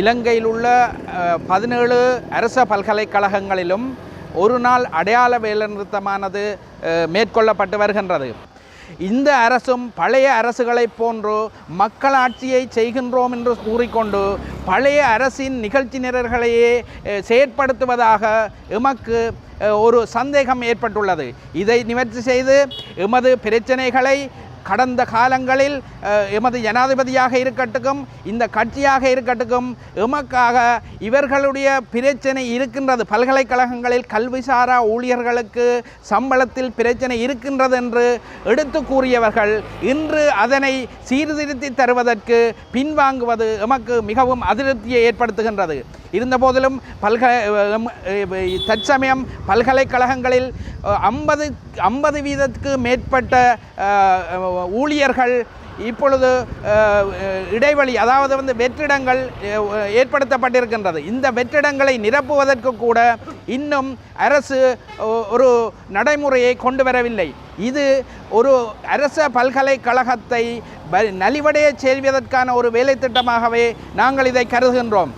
இலங்கையில் உள்ள பதினேழு அரச பல்கலைக்கழகங்களிலும் ஒரு நாள் அடையாள வேலைநிறுத்தமானது மேற்கொள்ளப்பட்டு வருகின்றது. இந்த அரசும் பழைய அரசுகளைப் போன்று மக்களாட்சியை செய்கின்றோம் என்று கூறிக்கொண்டு பழைய அரசின் நிகழ்ச்சி நிரல்களையே செயற்படுத்துவதாக எமக்கு ஒரு சந்தேகம் ஏற்பட்டுள்ளது. இதை நிவர்த்தி செய்து எமது பிரச்சனைகளை கடந்த காலங்களில் எமது ஜனாதிபதியாக இருக்கட்டும் இந்த கட்சியாக இருக்கட்டும் எமக்காக இவர்களுடைய பிரச்சனை இருக்கின்றது. பல்கலைக்கழகங்களில் கல்விசாரா ஊழியர்களுக்கு சம்பளத்தில் பிரச்சனை இருக்கின்றது என்று எடுத்து கூறியவர்கள் இன்று அதனை சீர்திருத்தி தருவதற்கு பின்வாங்குவது எமக்கு மிகவும் அதிருப்தியை ஏற்படுத்துகின்றது. இருந்தபோதிலும் பல்க தற்சமயம் பல்கலைக்கழகங்களில் ஐம்பது ஐம்பது வீதத்துக்கு மேற்பட்ட ஊழியர்கள் இப்பொழுது இடைவெளி அதாவது வந்து வெற்றிடங்கள் ஏற்படுத்தப்பட்டிருக்கின்றது. இந்த வெற்றிடங்களை நிரப்புவதற்கு கூட இன்னும் அரசு ஒ- ஒரு நடைமுறையை கொண்டு வரவில்லை. இது ஒரு அரச பல்கலைக்கழகத்தை நலிவடைய செய்வதற்கான ஒரு வேலை திட்டமாகவே நாங்கள் இதை கருதுகின்றோம்.